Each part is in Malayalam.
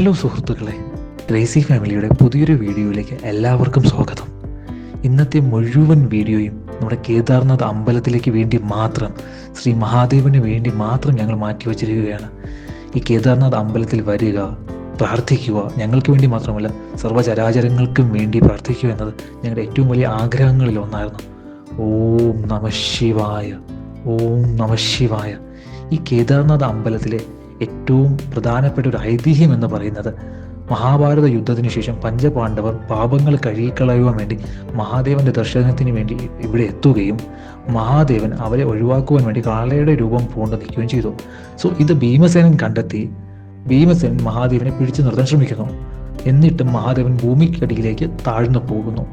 ഹലോ സുഹൃത്തുക്കളെ ട്രേസി ഫാമിലിയുടെ പുതിയൊരു വീഡിയോയിലേക്ക് എല്ലാവർക്കും സ്വാഗതം. ഇന്നത്തെ മുഴുവൻ വീഡിയോയും നമ്മുടെ കേദാർനാഥ് അമ്പലത്തിലേക്ക് വേണ്ടി മാത്രം ശ്രീ മഹാദേവന് വേണ്ടി മാത്രം ഞങ്ങൾ മാറ്റിവെച്ചിരിക്കുകയാണ് ഈ കേദാർനാഥ് അമ്പലത്തിൽ വരിക പ്രാർത്ഥിക്കുക ഞങ്ങൾക്ക് വേണ്ടി മാത്രമല്ല സർവചരാചരങ്ങൾക്കും വേണ്ടി പ്രാർത്ഥിക്കുക എന്നത് ഞങ്ങളുടെ ഏറ്റവും വലിയ ആഗ്രഹങ്ങളിൽ ഒന്നായിരുന്നു. ഓം നമ ശിവായ ഓം നമ ശിവായ. ഈ കേദാർനാഥ് അമ്പലത്തിലെ ഏറ്റവും പ്രധാനപ്പെട്ട ഒരു ഐതിഹ്യം എന്ന് പറയുന്നത് മഹാഭാരത യുദ്ധത്തിന് ശേഷം പഞ്ചപാണ്ഡവർ പാപങ്ങൾ കഴുകിക്കളയുവാൻ വേണ്ടി മഹാദേവന്റെ ദർശനത്തിന് വേണ്ടി ഇവിടെ എത്തുകയും മഹാദേവൻ അവരെ ഒഴിവാക്കുവാൻ വേണ്ടി കാളയുടെ രൂപം പൂണ്ട് നിൽക്കുകയും ചെയ്തു. സോ ഇത് ഭീമസേനൻ കണ്ടെത്തി. ഭീമസേനൻ മഹാദേവനെ പിടിച്ചു നിർത്താൻ ശ്രമിക്കുന്നു. എന്നിട്ടും മഹാദേവൻ ഭൂമിക്കടിയിലേക്ക് താഴ്ന്നു പോകുന്നു.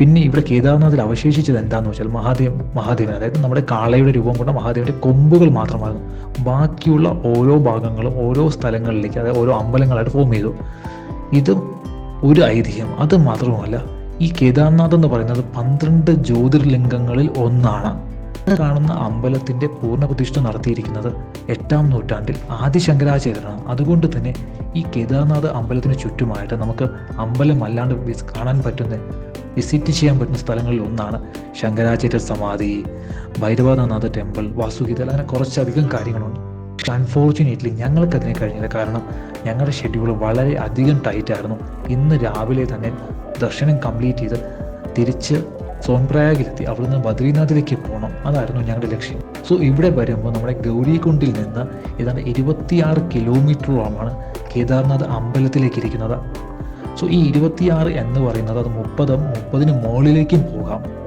പിന്നെ ഇവിടെ കേദാർനാഥിൽ അവശേഷിച്ചത് എന്താണെന്ന് വെച്ചാൽ മഹാദേവ് മഹാദേവൻ അതായത് നമ്മുടെ കാളയുടെ രൂപം കൊണ്ട മഹാദേവന്റെ കൊമ്പുകൾ മാത്രമായിരുന്നു. ബാക്കിയുള്ള ഓരോ ഭാഗങ്ങളും ഓരോ സ്ഥലങ്ങളിലേക്ക് അതായത് ഓരോ അമ്പലങ്ങളായിട്ട് ഫോം ചെയ്തു. ഇത് ഒരു ഐതിഹ്യം. അത് മാത്രവുമല്ല ഈ കേദാർനാഥ് എന്ന് പറയുന്നത് പന്ത്രണ്ട് ജ്യോതിർലിംഗങ്ങളിൽ ഒന്നാണ്. കാണുന്ന അമ്പലത്തിന്റെ പൂർണ പ്രതിഷ്ഠ നടത്തിയിരിക്കുന്നത് എട്ടാം നൂറ്റാണ്ടിൽ ആദി ശങ്കരാചാര്യരാണ് അതുകൊണ്ട് തന്നെ ഈ കേദാർനാഥ് അമ്പലത്തിന് ചുറ്റുമായിട്ട് നമുക്ക് അമ്പലം അല്ലാണ്ട് കാണാൻ പറ്റുന്ന വിസിറ്റ് ചെയ്യാൻ പറ്റുന്ന സ്ഥലങ്ങളിൽ ഒന്നാണ് ശങ്കരാചാര്യ സമാധി ഭൈരവനാഥ ടെമ്പിൾ വാസുഗീത അങ്ങനെ കുറച്ചധികം കാര്യങ്ങളുണ്ട്. അൺഫോർച്ചുനേറ്റ്ലി ഞങ്ങൾക്ക് അതിനെ കഴിഞ്ഞില്ല. കാരണം ഞങ്ങളുടെ ഷെഡ്യൂൾ വളരെ അധികം ടൈറ്റ് ആയിരുന്നു. ഇന്ന് രാവിലെ തന്നെ ദർശനം കംപ്ലീറ്റ് ചെയ്ത് തിരിച്ച് അവിടെ നിന്ന് ബദ്രീനാഥിലേക്ക് പോകണം അതായിരുന്നു ഞങ്ങളുടെ ലക്ഷ്യം. സോ ഇവിടെ വരുമ്പോൾ നമ്മുടെ ഗൗരികുണ്ടിൽ നിന്ന് ഏതാണ്ട് ഇരുപത്തിയാറ് കിലോമീറ്ററോളമാണ് കേദാർനാഥ് അമ്പലത്തിലേക്ക് ഇരിക്കുന്നത്. സോ ഈ ഇരുപത്തിയാറ് എന്ന് പറയുന്നത് അത് മുപ്പതും മുപ്പതിന് മുകളിലേക്കും പോകാം.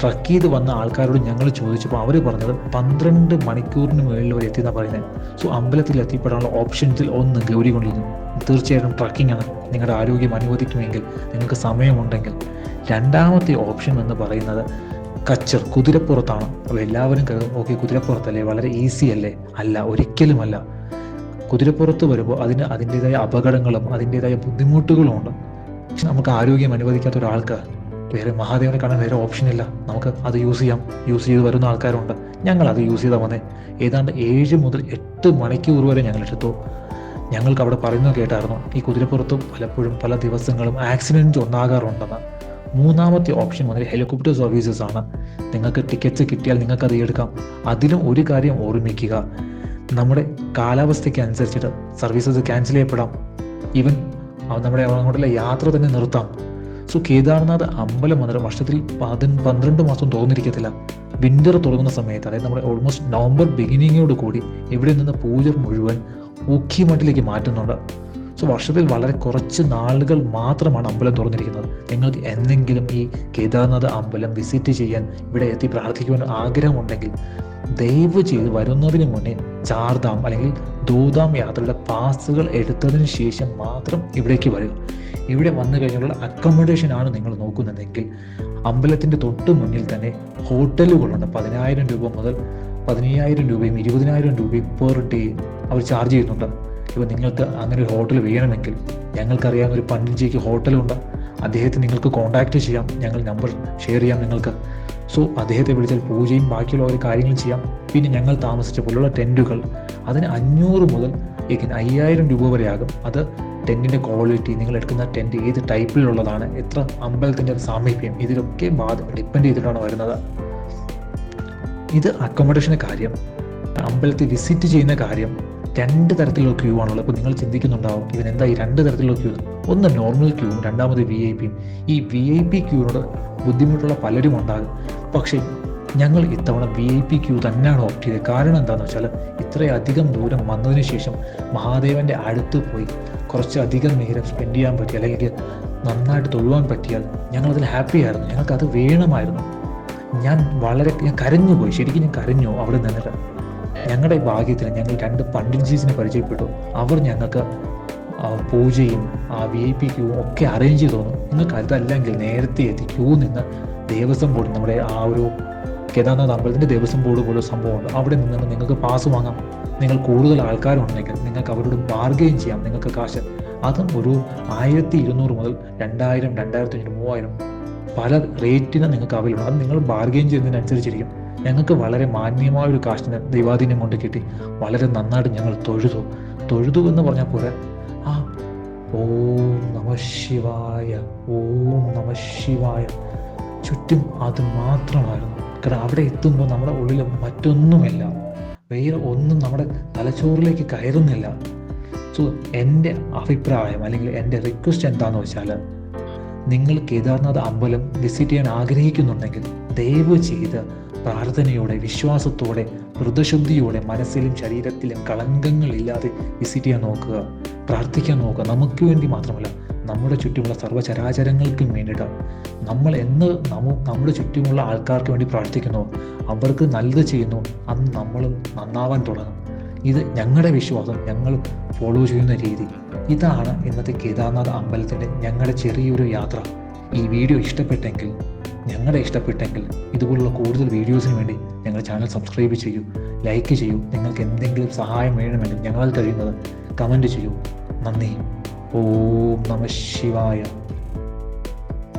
ട്രക്ക് ചെയ്ത് വന്ന ആൾക്കാരോട് ഞങ്ങൾ ചോദിച്ചപ്പോൾ അവർ പറഞ്ഞത് പന്ത്രണ്ട് മണിക്കൂറിന് മുകളിൽ അവർ എത്തിയെന്നാണ് പറയുന്നത്. സോ അമ്പലത്തിൽ എത്തിപ്പെടാനുള്ള ഓപ്ഷൻസിൽ ഒന്ന് ഗൗരി കൊണ്ടിരുന്നു തീർച്ചയായിട്ടും ട്രക്കിംഗ് ആണ് നിങ്ങളുടെ ആരോഗ്യം അനുവദിക്കുമെങ്കിൽ നിങ്ങൾക്ക് സമയമുണ്ടെങ്കിൽ. രണ്ടാമത്തെ ഓപ്ഷൻ എന്ന് പറയുന്നത് കച്ചർ കുതിരപ്പുറത്താണ്. അപ്പോൾ എല്ലാവരും ഓക്കെ കുതിരപ്പുറത്തല്ലേ? വളരെ ഈസി അല്ലേ? അല്ല ഒരിക്കലുമല്ല. കുതിരപ്പുറത്ത് വരുമ്പോൾ അതിന് അതിന്റെതായ അപകടങ്ങളും അതിന്റെതായ ബുദ്ധിമുട്ടുകളും ഉണ്ട്. പക്ഷെ നമുക്ക് ആരോഗ്യം അനുവദിക്കാത്ത ഒരാൾക്ക് വേറെ മഹാദേവനെ കാണാൻ വേറെ ഓപ്ഷൻ ഇല്ല. നമുക്ക് അത് യൂസ് ചെയ്യാം. യൂസ് ചെയ്ത് വരുന്ന ആൾക്കാരുണ്ട്. ഞങ്ങൾ അത് യൂസ് ചെയ്താൽ വന്നേ. ഏതാണ്ട് ഏഴ് മുതൽ എട്ട് മണിക്കൂർ വരെ ഞങ്ങൾ എടുത്തു. ഞങ്ങൾക്ക് അവിടെ പറയുന്നത് കേട്ടായിരുന്നു. ഈ കുതിരപ്പുറത്തും പലപ്പോഴും പല ദിവസങ്ങളും ആക്സിഡന്റ് ഉണ്ടാകാറുണ്ടെന്ന് മൂന്നാമത്തെ ഓപ്ഷൻ വന്നത് ഹെലികോപ്റ്റർ സർവീസസ് ആണ്. നിങ്ങൾക്ക് ടിക്കറ്റ്സ് കിട്ടിയാൽ നിങ്ങൾക്ക് അത് എടുക്കാം. അതിലും ഒരു കാര്യം ഓർമ്മിക്കുക. നമ്മുടെ കാലാവസ്ഥയ്ക്ക് അനുസരിച്ചിട്ട് സർവീസസ് ക്യാൻസൽ ചെയ്യപ്പെടാം ഈവൻ നമ്മുടെ അങ്ങോട്ടുള്ള യാത്ര തന്നെ നിർത്താം. സോ കേദാർനാഥ് അമ്പലം മന്ദിരം വർഷത്തിൽ പതി പന്ത്രണ്ട് മാസം തോന്നിരിക്കത്തില്ല വിന്റർ തുടങ്ങുന്ന സമയത്ത് അതായത് നമ്മുടെ ഓൾമോസ്റ്റ് നവംബർ ബിഗിനിങ്ങോട് കൂടി ഇവിടെ നിന്ന് പൂജ മുഴുവൻ ഊക്കി മട്ടിലേക്ക് മാറ്റുന്നുണ്ട്. സോ വർഷത്തിൽ വളരെ കുറച്ച് നാളുകൾ മാത്രമാണ് അമ്പലം തുറന്നിരിക്കുന്നത്. നിങ്ങൾക്ക് എന്തെങ്കിലും ഈ കേദാർനാഥ് അമ്പലം വിസിറ്റ് ചെയ്യാൻ ഇവിടെ എത്തി പ്രാർത്ഥിക്കുവാൻ ആഗ്രഹമുണ്ടെങ്കിൽ ദയവ് ചെയ്ത് വരുന്നതിന് മുന്നേ ചാർദാം അല്ലെങ്കിൽ ദൂതാം യാത്രയുടെ പാസുകൾ എടുത്തതിന് ശേഷം മാത്രം ഇവിടേക്ക് വരിക. ഇവിടെ വന്നു കഴിഞ്ഞുള്ള അക്കോമഡേഷൻ ആണ് നിങ്ങൾ നോക്കുന്നതെങ്കിൽ അമ്പലത്തിന്റെ തൊട്ട് മുന്നിൽ തന്നെ ഹോട്ടലുകളുണ്ട്. പതിനായിരം രൂപ മുതൽ പതിനയ്യായിരം രൂപയും ഇരുപതിനായിരം രൂപയും പെർ ഡേ അവർ ചാർജ് ചെയ്യുന്നുണ്ട്. ഇപ്പോൾ നിങ്ങൾക്ക് അങ്ങനെ ഒരു ഹോട്ടൽ വേണമെങ്കിൽ ഞങ്ങൾക്കറിയാവുന്ന ഒരു പണ്ടിഞ്ചേക്ക് ഹോട്ടലുണ്ട് അദ്ദേഹത്തെ നിങ്ങൾക്ക് കോൺടാക്റ്റ് ചെയ്യാം. ഞങ്ങൾ നമ്പർ ഷെയർ ചെയ്യാം നിങ്ങൾക്ക്. സോ അദ്ദേഹത്തെ വിളിച്ചാൽ പൂജയും ബാക്കിയുള്ള ഓരോ കാര്യങ്ങളും ചെയ്യാം. പിന്നെ ഞങ്ങൾ താമസിച്ച പോലുള്ള ടെന്റുകൾ അതിന് അഞ്ഞൂറ് മുതൽ അയ്യായിരം രൂപ വരെ ആകും അത് ടെന്റിന്റെ ക്വാളിറ്റി നിങ്ങൾ എടുക്കുന്ന ടെന്റ് ഏത് ടൈപ്പിലുള്ളതാണ് എത്ര അമ്പലത്തിന്റെ സാമീപ്യം ഇതിലൊക്കെ ബാധ ഡിപ്പെൻഡ് ചെയ്തിട്ടാണ് വരുന്നത്. ഇത് അക്കോമഡേഷന്റെ കാര്യം അമ്പലത്തിൽ വിസിറ്റ് ചെയ്യുന്ന കാര്യം രണ്ട് തരത്തിലുള്ള ക്യൂ ആണുള്ളത്. അപ്പോൾ നിങ്ങൾ ചിന്തിക്കുന്നുണ്ടാവും എന്താ ഈ രണ്ട് തരത്തിലുള്ള ക്യൂ ഒന്ന് നോർമൽ ക്യൂവും രണ്ടാമത് വി ഐ പിയും ഈ വി ഐ പി ക്യൂവിനോട് ബുദ്ധിമുട്ടുള്ള പലരും ഉണ്ടാകും. പക്ഷേ ഞങ്ങൾ ഇത്തവണ വി ഐ പി ക്യൂ തന്നെയാണ് ഓപ്റ്റ് ചെയ്തത്. കാരണം എന്താണെന്ന് വെച്ചാൽ ഇത്രയധികം ദൂരം വന്നതിന് ശേഷം മഹാദേവന്റെ അടുത്ത് പോയി കുറച്ചധികം നേരം സ്പെൻഡ് ചെയ്യാൻ പറ്റി അല്ലെങ്കിൽ നന്നായിട്ട് തൊഴുവാൻ പറ്റിയാൽ ഞങ്ങളതിൽ ഹാപ്പി ആയിരുന്നു. ഞങ്ങൾക്കത് വേണമായിരുന്നു. ഞാൻ വളരെ ഞാൻ കരഞ്ഞു പോയി ശരിക്കും ഞാൻ കരഞ്ഞു അവിടെ നിന്നിട്ട്. ഞങ്ങളുടെ ഭാഗ്യത്തിന് ഞങ്ങൾ രണ്ട് പണ്ടിൻസീസിനെ പരിചയപ്പെട്ടു. അവർ ഞങ്ങൾക്ക് പൂജയും ആ വി ഐ പി ക്യൂവും ഒക്കെ അറേഞ്ച് ചെയ്തു തന്നു. നിങ്ങൾക്ക് അതല്ലെങ്കിൽ നേരത്തെ എത്തി ക്യൂ നിന്ന് ദേവസ്വം ബോർഡ് നമ്മുടെ ആ ഒരു കേദാർനാഥ് അമ്പലത്തിന്റെ ദേവസ്വം ബോർഡ് പോലെ സംഭവമുണ്ട് അവിടെ നിന്ന് നിങ്ങൾക്ക് പാസ് വാങ്ങാം. നിങ്ങൾ കൂടുതൽ ആൾക്കാരുണ്ടെങ്കിൽ നിങ്ങൾക്ക് അവരോട് ബാർഗെയിൻ ചെയ്യാം. നിങ്ങൾക്ക് കാശ്. അതും ഒരു ആയിരത്തി ഇരുന്നൂറ് മുതൽ രണ്ടായിരം രണ്ടായിരത്തി അഞ്ഞൂറ് മൂവായിരം പല റേറ്റിന് നിങ്ങൾക്ക് അവൈലബിൾ അത് നിങ്ങൾ ബാർഗെയിൻ ചെയ്യുന്നതിനനുസരിച്ചിരിക്കും. ഞങ്ങൾക്ക് വളരെ മാന്യമായ ഒരു കാശിന് ദൈവാധീനം കൊണ്ട് കിട്ടി. വളരെ നന്നായിട്ട് ഞങ്ങൾ തൊഴുതു. തൊഴുതു എന്ന് പറഞ്ഞാൽ പോലെ ആ ഓം നമ ശിവായ ഓം നമ ശിവായ. ചുറ്റും അത് മാത്രമായിരുന്നു. കാരണം അവിടെ എത്തുമ്പോൾ നമ്മുടെ ഉള്ളിൽ മറ്റൊന്നുമില്ല. വേറെ ഒന്നും നമ്മുടെ തലച്ചോറിലേക്ക് കയറുന്നില്ല. സോ എന്റെ അഭിപ്രായം അല്ലെങ്കിൽ എന്റെ റിക്വസ്റ്റ് എന്താണെന്ന് വെച്ചാൽ നിങ്ങൾ കേദാർനാഥ് അമ്പലം വിസിറ്റ് ചെയ്യാൻ ആഗ്രഹിക്കുന്നുണ്ടെങ്കിൽ ദയവ് ചെയ്ത് പ്രാർത്ഥനയോടെ വിശ്വാസത്തോടെ വ്രതശുദ്ധിയോടെ മനസ്സിലും ശരീരത്തിലും കളങ്കങ്ങളില്ലാതെ വിസിറ്റ് ചെയ്യാൻ നോക്കുക. പ്രാർത്ഥിക്കാൻ നോക്കുക. നമുക്ക് വേണ്ടി മാത്രമല്ല നമ്മുടെ ചുറ്റുമുള്ള സർവചരാചരങ്ങൾക്കും വേണ്ടിയിട്ടാണ് നമ്മൾ എന്ന് നമു നമ്മുടെ ചുറ്റുമുള്ള ആൾക്കാർക്ക് വേണ്ടി പ്രാർത്ഥിക്കുന്നു. അവർക്ക് നല്ലത് ചെയ്യുന്നു. അന്ന് നമ്മൾ നന്നാവാൻ തുടങ്ങും. ഇത് ഞങ്ങളുടെ വിശ്വാസം. ഞങ്ങൾ ഫോളോ ചെയ്യുന്ന രീതി. ഇതാണ് ഇന്നത്തെ കേദാർനാഥ് അമ്പലത്തിന്റെ ഞങ്ങളുടെ ചെറിയൊരു യാത്ര. ഈ വീഡിയോ ഇഷ്ടപ്പെട്ടെങ്കിൽ ഞങ്ങളെ ഇഷ്ടപ്പെട്ടെങ്കിൽ ഇതുപോലുള്ള കൂടുതൽ വീഡിയോസിന് വേണ്ടി ഞങ്ങളുടെ ചാനൽ സബ്സ്ക്രൈബ് ചെയ്യൂ ലൈക്ക് ചെയ്യൂ നിങ്ങൾക്ക് എന്തെങ്കിലും സഹായം വേണമെങ്കിൽ ഞങ്ങളാൽ കഴിയുന്നത് കമന്റ് ചെയ്യൂ. നന്ദി. ഓം നമ ശിവായ.